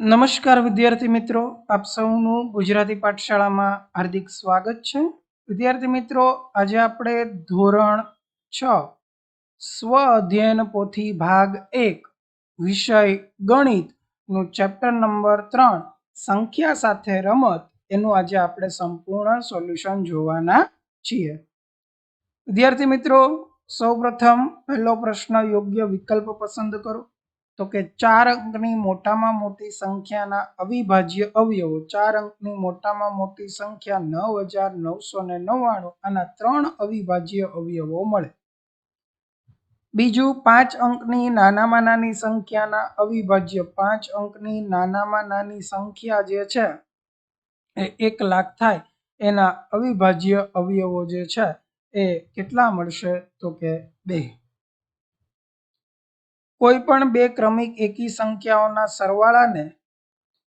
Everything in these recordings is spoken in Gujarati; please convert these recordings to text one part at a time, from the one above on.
નમસ્કાર વિદ્યાર્થી મિત્રો, આપ સૌનું ગુજરાતી પાઠશાળામાં હાર્દિક સ્વાગત છે. વિદ્યાર્થી મિત્રો, આજે આપણે ધોરણ છ, સ્વ અધ્યયન પોથી ભાગ એક, વિષય ગણિતનું ચેપ્ટર નંબર ત્રણ, સંખ્યા સાથે રમત, એનું આજે આપણે સંપૂર્ણ સોલ્યુશન જોવાના છીએ. વિદ્યાર્થી મિત્રો, સૌપ્રથમ પહેલો પ્રશ્ન યોગ્ય વિકલ્પ પસંદ કરો. તો કે ચાર અંકની મોટામાં મોટી સંખ્યાના અવિભાજ્ય અવયવો, ચાર અંકની મોટામાં મોટી સંખ્યા નવ હજાર નવસો ને નવ્વાણું આના ત્રણ અવિભાજ્ય અવયવો મળે. બીજું, પાંચ અંકની નાનામાં નાની સંખ્યાના અવિભાજ્ય, પાંચ અંકની નાનામાં નાની સંખ્યા જે છે એ એક લાખ થાય. એના અવિભાજ્ય અવયવો જે છે એ કેટલા મળશે? તો કે બે. કોઈ પણ બે ક્રમિક એકી સંખ્યાઓના સરવાળાને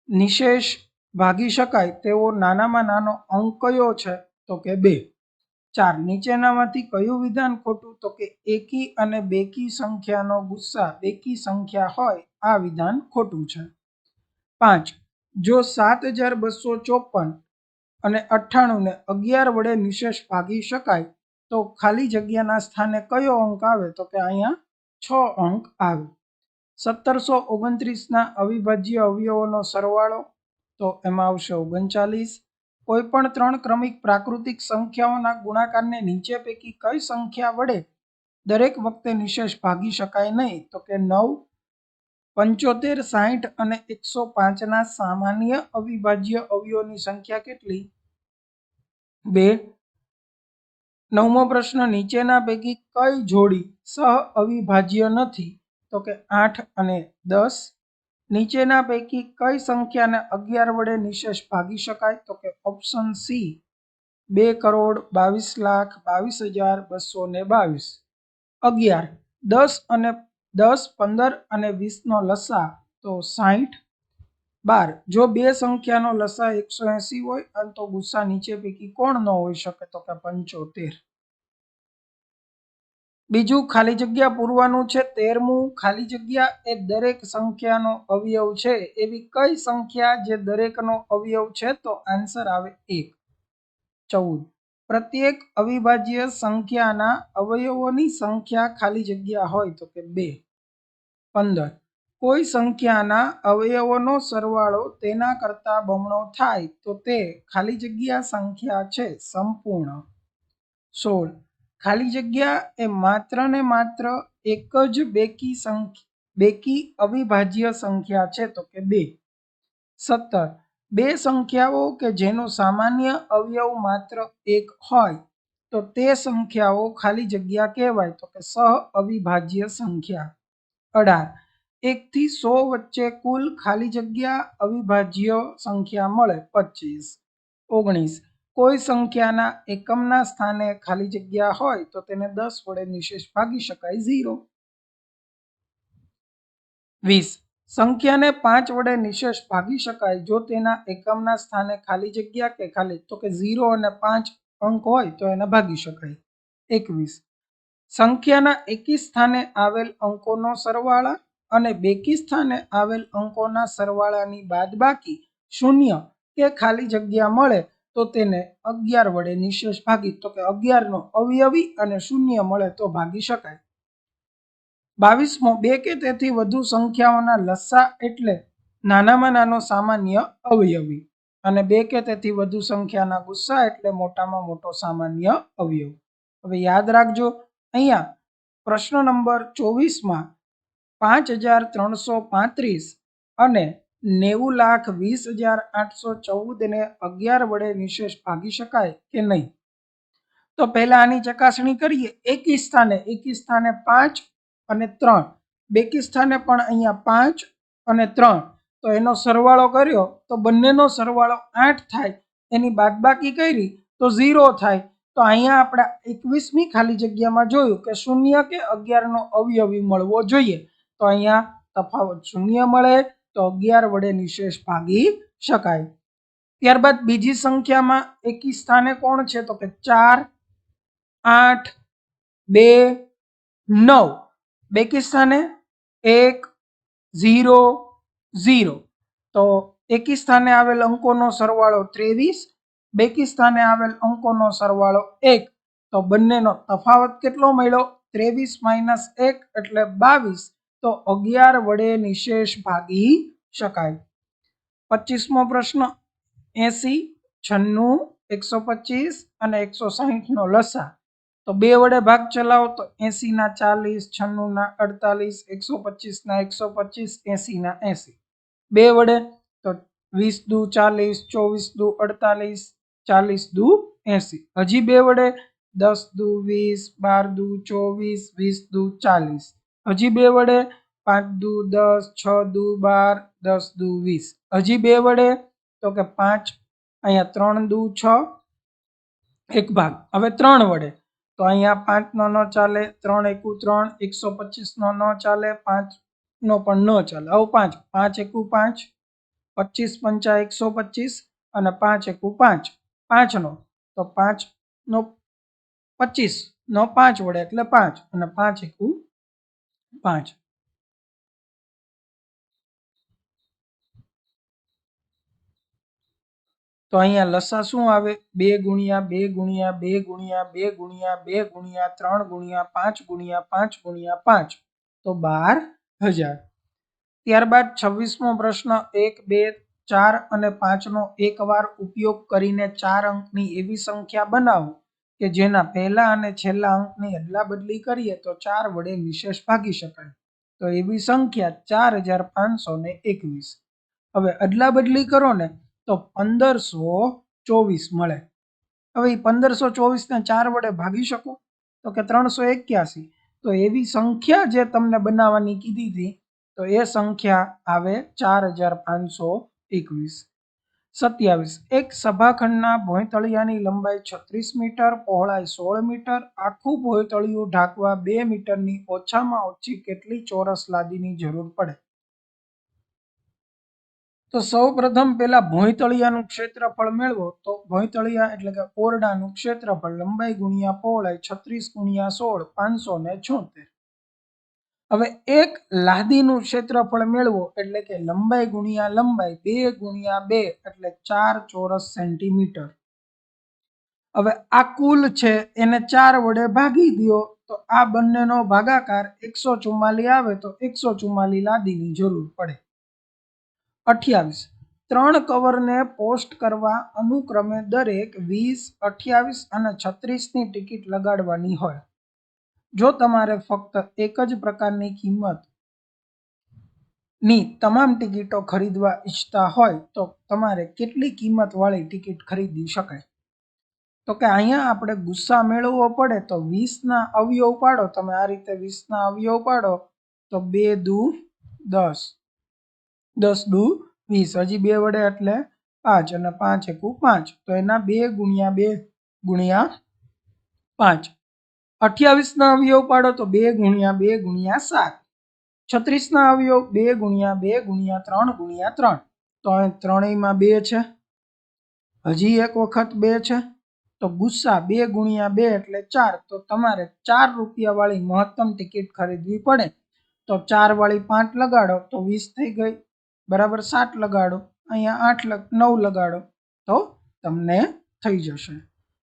નિશેષ ભાગી શકાય તેવો નાનામાં નાનો અંક કયો છે? તો કે બે. ચાર. નીચેનામાંથી કયું વિધાન ખોટું? તો કે એકી અને બેકી સંખ્યાનો ગુસ્સા, બેકી સંખ્યા હોય, આ વિધાન ખોટું છે. પાંચ. જો સાત હજાર બસો ચોપન અને અઠ્ઠાણુંને અગિયાર વડે નિશેષ ભાગી શકાય, તો ખાલી જગ્યાના સ્થાને કયો અંક આવે? તો કે અહીંયા છ અંક આવે. સત્તરસો ઓગણત્રીસના અવિભાજ્ય અવયવોનો સરવાળો, તો એમાં આવશે ઓગણચાલીસ. કોઈ પણ ત્રણ ક્રમિક પ્રાકૃતિક સંખ્યાઓના ગુણાકારને નીચે પૈકી કઈ સંખ્યા વડે દરેક વખતે નિશેષ ભાગી શકાય નહીં? તો કે નવ, પંચોતેર સાહીઠ અને એકસો પાંચના સામાન્ય અવિભાજ્ય અવયવોની સંખ્યા કેટલી? બે. નવમો પ્રશ્ન, નીચેના પૈકી કઈ જોડી સહ અવિભાજ્ય નથી, તો કે આઠ અને દસ. નીચેના પૈકી કઈ સંખ્યાને અગિયાર વડે નિશેષ ભાગી શકાય, તો કે ઓપ્શન સી, બે કરોડ બાવીસ લાખ બાવીસ હજાર બસો ને બાવીસ. અગિયાર, દસ અને દસ પંદર અને વીસનો લસા, તો સાહીઠ બાર, જો બે સંખ્યાનો લસા એકસો એસી હોય, અને તો ગુસ્સા નીચે પૈકી કોણ ન હોઈ શકે, તો કે પંચોતેર. બીજું ખાલી જગ્યા પૂરવાનું છે, તેરમું ખાલી જગ્યા એ દરેક સંખ્યાનો અવયવ છે. એવી કઈ સંખ્યા જે દરેકનો અવયવ છે? તો આન્સર આવે એક. ચૌદ. પ્રત્યેક અવિભાજ્ય સંખ્યાના અવયવોની સંખ્યા ખાલી જગ્યા હોય તો કે બે. પંદર. કોઈ સંખ્યાના અવયવોનો સરવાળો તેના કરતાં બમણો થાય તો તે ખાલી જગ્યા સંખ્યા છે, સંપૂર્ણ. સોળ. ખાલી જગ્યા એ માત્ર ને માત્ર એક જ બેકી સંખ્યા, બેકી અવિભાજ્ય સંખ્યા છે તો કે બે. સત્તર. બે સંખ્યાઓ કે જેનો સામાન્ય અવયવ માત્ર એક હોય તો તે સંખ્યાઓ ખાલી જગ્યા કહેવાય તો કે સહ અવિભાજ્ય સંખ્યા. અઢાર. એકથી સો વચ્ચે કુલ ખાલી જગ્યા અવિભાજ્ય સંખ્યા મળે પચીસ. ઓગણીસ. કોઈ સંખ્યાના એકમના સ્થાને ખાલી જગ્યા હોય તો તેને દસ વડે નિશેષ ભાગી શકાય ઝીરો. વીસ. સંખ્યાને પાંચ વડે નિશેષ ભાગી શકાય જો તેના એકમના સ્થાને ખાલી જગ્યા કે ખાલી, તો કે ઝીરો અને પાંચ અંક હોય તો એને ભાગી શકાય. એકવીસ. સંખ્યાના એકી સ્થાને આવેલ અંકોનો સરવાળા અને બેકી સ્થાને આવેલ અંકોના સરવાળાની બાદબાકી શૂન્ય કે ખાલી જગ્યા મળે તો તેને અગિયાર વડે નિશેષ ભાગી, તો કે અગિયારનો અવયવી અને શૂન્ય મળે તો ભાગી શકાય. બાવીસમો, બે કે તેથી વધુ સંખ્યાઓના લસ્સા એટલે નાનામાં નાનો સામાન્ય અવયવી અને બે કે તેથી વધુ સંખ્યાના ગુસ્સા એટલે મોટામાં મોટો સામાન્ય અવયવ. હવે યાદ રાખજો, અહીંયા પ્રશ્ન નંબર ચોવીસમાં પાંચ હજાર ત્રણસો પાંત્રીસ અને નેવું લાખ વીસ હજાર આઠસો ચૌદને અગિયાર વડે નિશેષ ભાગી શકાય કે નહીં? તો પહેલા આની ચકાસણી કરીએ. એકી સ્થાને એકી સ્થાને પાંચ અને ત્રણ. બેકી સ્થાને પણ અહીંયા પાંચ અને ત્રણ. તો એનો સરવાળો કર્યો. તો બંનેનો સરવાળો આઠ થાય. એની બાદબાકી કરી તો ઝીરો થાય. તો અહીંયા આપણે એકવીસમી ખાલી જગ્યામાં જોયું કે શૂન્ય કે અગિયારનો અવયવી મળવો જોઈએ. તો અહીંયા તફાવત શૂન્ય મળે. તો અગિયાર વડે નિશેષ ભાગી શકાય. ત્યારબાદ બીજી સંખ્યામાં એકી સ્થાને કોણ છે? તો કે ચાર, આઠ, બે, નવ. બેકી સ્થાને એક, ઝીરો ઝીરો. તો એકી સ્થાને આવેલ અંકોનો સરવાળો ત્રેવીસ, બેકી સ્થાને આવેલ અંકોનો સરવાળો એક. તો બંનેનો તફાવત કેટલો મળ્યો? ત્રેવીસ માઇનસ એક એટલે બાવીસ. તો અગિયાર વડે નિશેષ ભાગી શકાય. પચીસમો પ્રશ્ન, એસી, છન્નું, એકસો પચીસ અને એકસો સાહીઠનો લસા. તો બે વડે ભાગ ચલાવો તો એંસીના ચાલીસ, છન્નુંના અડતાલીસ, એકસો પચીસના એકસો પચીસ, એંસીના એંસી. બે વડે તો વીસ દુ ચાલીસ ચોવીસ દુ અડતાલીસ ચાલીસ દુ એંસી. હજી બે વડે દસ દુ વીસ બાર દુ ચોવીસ વીસ દુ ચાલીસ. હજી બે વડે પાંચ દુ દસ છ દુ બાર દસ દુ વીસ. હજી બે વડે તો કે પાંચ, અહીંયા ત્રણ દુ છ, એક ભાગ. હવે ત્રણ વડે. તો અહીંયા પાંચનો ન ચાલે, ત્રણ એકુ ત્રણ, એકસો પચીસનો ન ચાલે, પાંચનો પણ ન ચાલે. આવું પાંચ. પાંચ એકુ પાંચ, પચીસ પંચા એકસો પચીસ અને પાંચ એકુ પાંચ. પાંચનો. તો પાંચનો પચીસનો પાંચ વડે એટલે પાંચ અને પાંચ એકુ પાંચ. તો અહીંયા લસા શું આવે? બે ગુણ્યા બે ગુણ્યા બે ગુણ્યા બે ગુણ્યા બે ગુણ્યા, ત્રણ ગુણ્યા, પાંચ ગુણ્યા પાંચ ગુણ્યા, પાંચ. તો બાર હજાર. ત્યારબાદ છવ્વીસમો પ્રશ્ન, એક, બે, ચાર અને પાંચનો એકવાર ઉપયોગ કરીને ચાર અંકની એવી સંખ્યા બનાવો. કે જેના પહેલા અને છેલ્લા અંકની અદલા બદલી કરીએ તો ચાર વડે નિશેષ ભાગી શકાય. તો એવી સંખ્યા ચાર હજાર પાંચસો ને એકવીસ. હવે અદલા બદલી કરો ને તો પંદરસો ચોવીસ મળે. હવે એ પંદરસો ચોવીસને ચાર વડે ભાગી શકો? તો કે ત્રણસો એક્યાસી. તો એવી સંખ્યા જે તમને બનાવવાની કીધી હતી, તો એ સંખ્યા આવે ચાર હજાર પાંચસો એકવીસ. સત્યાવીસ. એક સભાખંડના ભોંયતળિયાની લંબાઈ છત્રીસ મીટર, પહોળાઈ સોળ મીટર, આખું ભોંયતળિયું ઢાંકવા બે મીટરની ઓછામાં ઓછી કેટલી ચોરસ લાદીની જરૂર પડે? તો સૌ પ્રથમ પેલા ભોંયતળિયાનું ક્ષેત્રફળ મેળવો. તો ભોંયતળિયા એટલે કે ઓરડાનું ક્ષેત્રફળ લંબાઈ ગુણ્યા પહોળાઈ છત્રીસ ગુણ્યા સોળ, પાંચસો ને છોતેર. હવે એક લાદીનું ક્ષેત્રફળ મેળવો એટલે કે લંબાઈ ગુણ્યા લંબાઈ, બે ગુણ્યા બે એટલે ચાર ચોરસ સેન્ટીમીટર. હવે આ કુલ છે, એને ચાર વડે ભાગી દો, તો આ બંનેનો ભાગાકાર એકસો ચુમ્માલી આવે તો એકસો ચુમ્માલી લાદીની જરૂર પડે. અઠ્યાવીસ. ત્રણ કવરને પોસ્ટ કરવા અનુક્રમે દરેક વીસ, અઠ્યાવીસ અને છત્રીસની ટિકિટ લગાડવાની હોય. જો તમારે ફક્ત એક જ પ્રકારની કિંમતની તમામ ટિકિટો ખરીદવા ઈચ્છતા હોય, તો તમારે કેટલી કિંમત વાળી ટિકિટ ખરીદી શકાય? તો કે અહીંયા આપણે ગુસ્સા મેળવવો પડે તો વીસના અવયવ પાડો. તમે આ રીતે વીસના અવયવ પાડો તો બે દુ દસ. દસ દુ વીસ. હજી બે વડે એટલે પાંચ અને પાંચ એકુ પાંચ. તો એના બે ગુણ્યા બે ગુણ્યા પાંચ. અઠ્યાવીસના અવયવ પાડો તો બે ગુણ્યા બે ગુણ્યા સાત. છત્રીસના અવયવ બે ગુણ્યા બે ગુણ્યા ત્રણ ગુણ્યા ત્રણ. તો અહીં ત્રણેયમાં બે છે. હજી એક વખત બે છે. તો ગુસ્સા બે ગુણ્યા બે એટલે ચાર. તો તમારે ચાર રૂપિયાવાળી મહત્તમ ટિકિટ ખરીદવી પડે. તો ચારવાળી પાંચ લગાડો તો વીસ થઈ ગઈ. બરાબર સાત લગાડો. અહીંયા આઠ નવ લગાડો તો તમને થઈ જશે.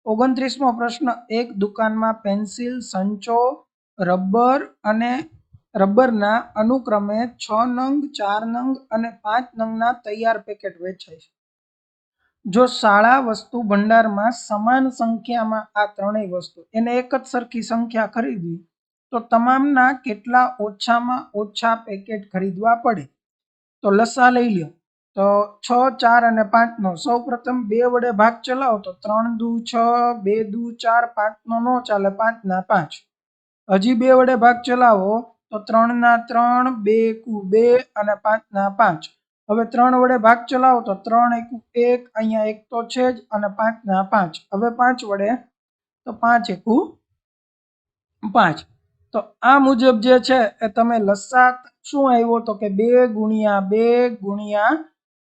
ઓગણત્રીસમો પ્રશ્ન. એક દુકાનમાં પેન્સિલ, સંચો, રબર અને રબરના અનુક્રમે છ નંગ, ચાર નંગ અને પાંચ નંગના તૈયાર પેકેટ વેચાય છે. જો શાળા વસ્તુ ભંડારમાં સમાન સંખ્યામાં આ ત્રણેય વસ્તુ, એને એક જ સરખી સંખ્યા ખરીદવી, તો તમામના કેટલા ઓછામાં ઓછા પેકેટ ખરીદવા પડે? તો લસા લઈ લ્યો. તો છ, ચાર અને પાંચનો. સૌ પ્રથમ બે વડે ભાગ ચલાવો તો ત્રણ દુ છ, બે દુ ચાર, પાંચનો નો ચાલે પાંચના પાંચ. હજી બે વડે ભાગ ચલાવો તો ત્રણના ત્રણ, બે કુ બે અને પાંચના પાંચ. હવે ત્રણ વડે ભાગ ચલાવો તો ત્રણ એકુ એક, અહીંયા એક તો છે જ અને પાંચના પાંચ. હવે પાંચ વડે તો પાંચ એકુ પાંચ. તો આ મુજબ જે છે એ તમે લસાત શું આવ્યો તો કે બે ગુણ્યા બે ગુણ્યા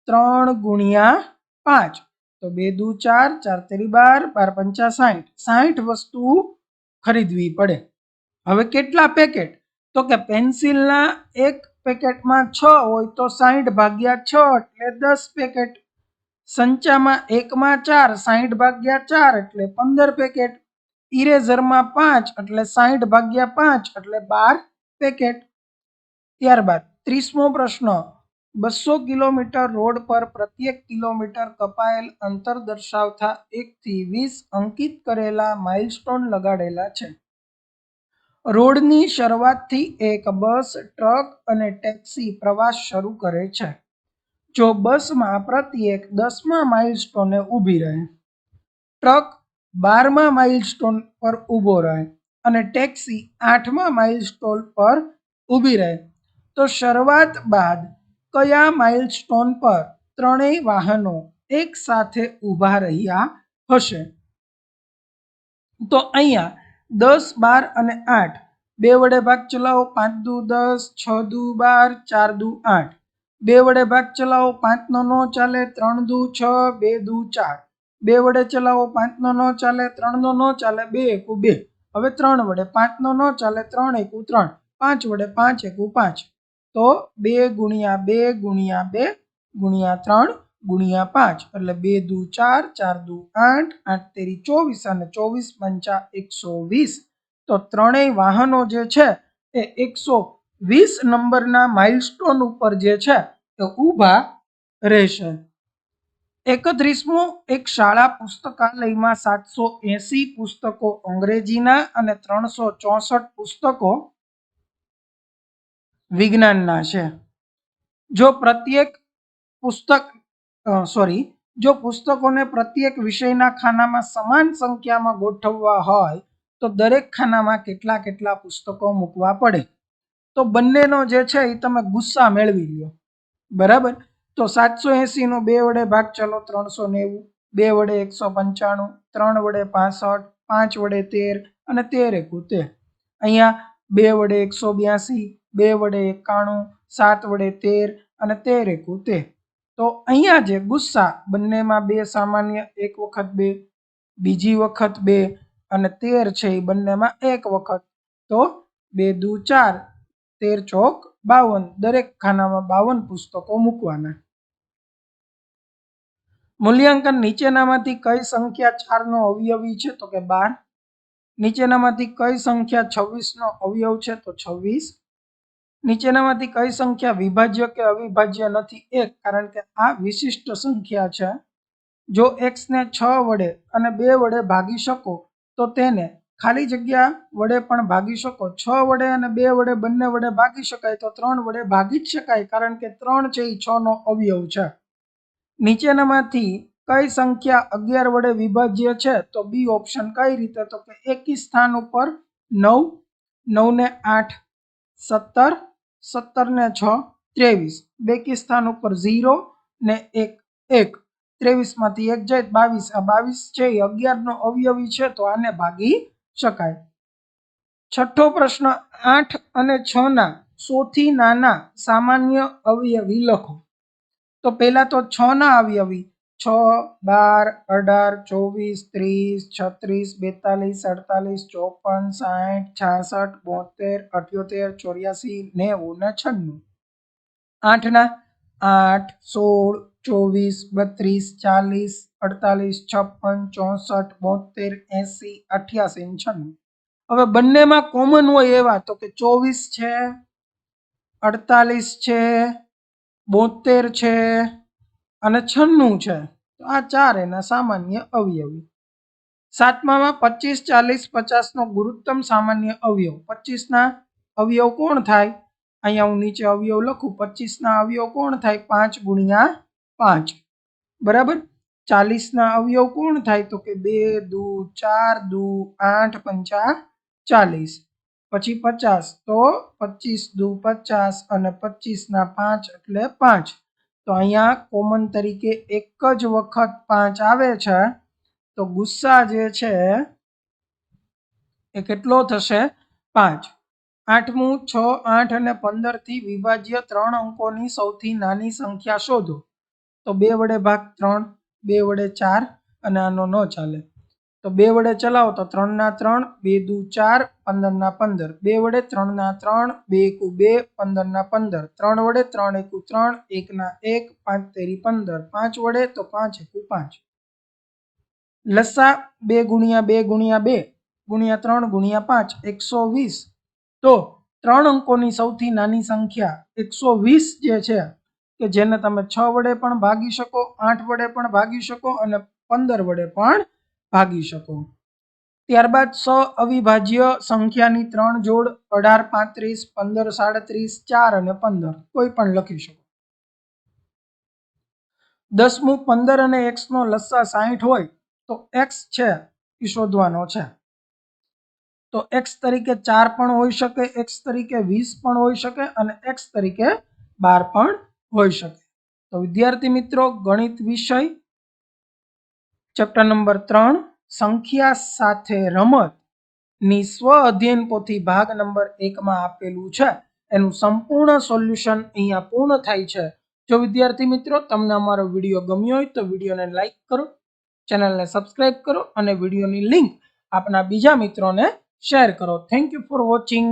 ત્રણ ગુણ્યા પાંચ. તો બે દુ ચાર ચાર તેરી બાર બાર પંચા સાઠ સાઠ વસ્તુ ખરીદવી પડે. હવે કેટલા પેકેટ? તો કે પેન્સિલના એક પેકેટમાં છ હોય તો સાઠ ભાગ્યા છ એટલે દસ પેકેટ. સંચામાં એકમાં ચાર સાઠ ભાગ્યા ચાર એટલે પંદર પેકેટ. ઇરેઝરમાં પાંચ એટલે સાઠ ભાગ્યા પાંચ એટલે બાર પેકેટ. ત્યારબાદ ત્રીસમો પ્રશ્ન. બસો કિલોમીટર રોડ પર પ્રત્યેક કિલોમીટર કપાયેલ અંતર દર્શાવતા એકથી વીસ અંકિત કરેલા માઇલસ્ટોન લગાડેલા છે. રોડની શરૂઆતથી એક બસ, ટ્રક અને ટેક્સી પ્રવાસ શરૂ કરે છે. જો બસમાં પ્રત્યેક દસમા માઇલસ્ટોને ઊભી રહે, ટ્રક બારમા માઇલસ્ટોન પર ઊભો રહે અને ટેક્સી આઠમા માઇલસ્ટોન પર ઊભી રહે, તો શરૂઆત બાદ કયા માઇલસ્ટોન પર ત્રણેય વાહનો એક સાથે ઊભા રહ્યા હશે? તો અહીંયા દસ, બાર અને આઠ. બે વડે ભાગ ચલાવો, પાંચ દુ દસ, છ દુ બાર, ચાર દુ આઠ. બે વડે ભાગ ચલાવો પાંચનો નો ચાલે, ત્રણ દુ છ, બે દુ ચાર. બે વડે ચલાવો પાંચનો નો ચાલે ત્રણનો નો ચાલે, બે એકુ બે. હવે ત્રણ વડે પાંચનો નો ચાલે, ત્રણ એકુ ત્રણ. પાંચ વડે પાંચ એકુ પાંચ. તો બે ગુણ્યા બે ગુણ્યા બે ગુણ્યા ત્રણ ગુણ્યા પાંચ. એટલે બે દુ ચાર ચાર દુ આઠ આઠ તેરી ચોવીસ અને ચોવીસ પંચા એકસો વીસ. તો ત્રણેય વાહનો જે છે એ એકસો વીસ નંબરના માઇલસ્ટોન ઉપર જે છે એ ઊભા રહેશે. એકત્રીસમું, એક શાળા પુસ્તકાલયમાં સાતસો એંસી પુસ્તકો અંગ્રેજીના અને ત્રણસો ચોસઠ પુસ્તકો વિજ્ઞાનના છે. જો પ્રત્યેક પુસ્તક સોરી જો પુસ્તકોને પ્રત્યેક વિષયના ખાનામાં સમાન સંખ્યામાં ગોઠવવા હોય, તો દરેક ખાનામાં કેટલા કેટલા પુસ્તકો મૂકવા પડે. તો બંનેનો જે છે એ તમે ગુસ્સા મેળવી લ્યો. બરાબર? તો સાતસો એંસીનો બે વડે ભાગ ચલો ત્રણસો નેવું, બે વડે એકસો પંચાણું, ત્રણ વડે પાસઠ, પાંચ વડે તેર અને તેર એકુ તેર અહીંયા બે વડે એકસો બ્યાસી બે વડે એકાણું, સાત વડે તેર અને તેર એકુ તેર તો અહીંયા જે ગુસ્સા બંનેમાં બે સામાન્ય, એક વખત બે, બીજી વખત બે અને તેર છે એ બંનેમાં એક વખત. તો બે દુ ચાર, તેર ચોક બાવન, દરેક ખાનામાં બાવન પુસ્તકો મૂકવાના. મૂલ્યાંકન નીચેનામાંથી કઈ સંખ્યા ચારનો અવયવી છે? તો કે બાર. નીચેનામાંથી કઈ સંખ્યા છવ્વીસનો અવયવ છે? તો છવ્વીસ. નીચેનામાંથી કઈ સંખ્યા વિભાજ્ય કે અવિભાજ્ય નથી એક, કારણ કે આ વિશિષ્ટ સંખ્યા છે. જો એક્સને છ વડે અને બે વડે ભાગી શકો, તો તેને ખાલી જગ્યા વડે પણ ભાગી શકો. છ વડે અને બે વડે બંને વડે ભાગી શકાય તો ત્રણ વડે ભાગી જ શકાય, કારણ કે ત્રણ છે એ છ નો અવયવ છે. નીચેનામાંથી કઈ સંખ્યા અગિયાર વડે વિભાજ્ય છે, તો બી ઓપ્શન કઈ રીતે? તો કે એકી સ્થાન ઉપર નવ, નવને આઠ સત્તર સત્તર ને છ, ત્રેવીસ. બેકિસ્તાન ઉપર ઝીરો ને એક એક. ત્રેવીસમાંથી એક જાય બાવીસ. આ બાવીસ છે, એ અગિયારનો અવયવી છે, તો આને ભાગી શકાય. છઠ્ઠો પ્રશ્ન, આઠ અને છ ના સૌથી નાના સામાન્ય અવયવી લખો. તો પહેલા તો છ ના અવયવી. છ બાર અઢાર ચોવીસ ત્રીસ છત્રીસ બેતાલીસ અડતાલીસ ચોપન સાઠ છાસઠ બોતેર અઠ્યોતેર ચોર્યાસી નેવું ને. છન્નું આઠના? આઠ, સોળ, ચોવીસ, બત્રીસ, ચાલીસ, અડતાલીસ, છપ્પન, ચોસઠ, બોતેર, એંસી, અઠ્યાસી છન્નું. હવે બંનેમાં કોમન હોય એવા તો કે ચોવીસ છે, અડતાલીસ છે, બોતેર છે અને છન્નું છે. તો આ ચાર એના સામાન્ય અવયવી. સાતમામાં પચીસ, ચાલીસ, પચાસનો ગુરુત્તમ સામાન્ય અવયવ. પચીસના અવયવ કોણ થાય? અહીંયા હું નીચે અવયવ લખું. પચીસના અવયવ કોણ થાય? પાંચ ગુણ્યા પાંચ. બરાબર? ચાલીસના અવયવ કોણ થાય? તો કે બે, દુ, ચાર, દુ, આઠ, પંચા ચાલીસ. પછી પચાસ. તો પચીસ, દુ, પચાસ અને પચીસના પાંચ એટલે પાંચ. તો અહીંયા કોમન તરીકે એક જ વખત પાંચ આવે છે, તો ગુસ્સા જે છે એ કેટલો થશે? પાંચ. આઠમું, છ, આઠ અને પંદરથી વિભાજ્ય ત્રણ અંકોની સૌથી નાની સંખ્યા શોધો. તો બે વડે ભાગ ત્રણ, બે વડે ચાર અને આનો ન ચાલે. તો બે વડે ચલાવો તો ત્રણના ત્રણ, બે દુ ચાર પંદરના પંદર. બે વડે ત્રણના ત્રણ, બે એકુ બે પંદરના પંદર. ત્રણ વડે ત્રણ એકુ ત્રણ એકના એક, પાંચ તેરી પંદર. પાંચ વડે તો પાંચ એકુ પાંચ. લસા બે ગુણ્યા બે ગુણ્યા બે, ગુણ્યા ત્રણ ગુણ્યા પાંચ, એકસો વીસ. તો ત્રણ અંકોની સૌથી નાની સંખ્યા એકસો વીસ જે છે, કે જેને તમે છ વડે પણ ભાગી શકો, આઠ વડે પણ ભાગી શકો અને પંદર વડે પણ ભાગી શકો. ત્યારબાદ સ અવિભાજ્ય સંખ્યાની ત્રણ જોડ અઢાર, પાંત્રીસ, પંદર, સાડત્રીસ, ચાર અને પંદર. કોઈ પણ લખી શકો. દસમું, પંદર અને એક્સ નો લસ્સા સાહીઠ હોય તો એક્સ છે એ શોધવાનો છે. તો એક્સ તરીકે ચાર પણ હોઈ શકે એક્સ તરીકે વીસ પણ હોઈ શકે અને એક્સ તરીકે બાર પણ હોઈ શકે. તો વિદ્યાર્થી મિત્રો, ગણિત વિષય ચેપ્ટર નંબર ત્રણ સંખ્યા સાથે રમત. ની સ્વ અધ્યયન પોથી ભાગ નંબર એકમાં આપેલું છે. એનું સંપૂર્ણ સોલ્યુશન અહીંયા પૂર્ણ થાય છે. જો વિદ્યાર્થી મિત્રો, તમને અમારો વીડિયો ગમ્યો હોય તો વિડીયોને લાઇક કરો, ચેનલને સબસ્ક્રાઇબ કરો અને વિડીયોની લિંક આપના બીજા મિત્રોને શેર કરો. Thank you for watching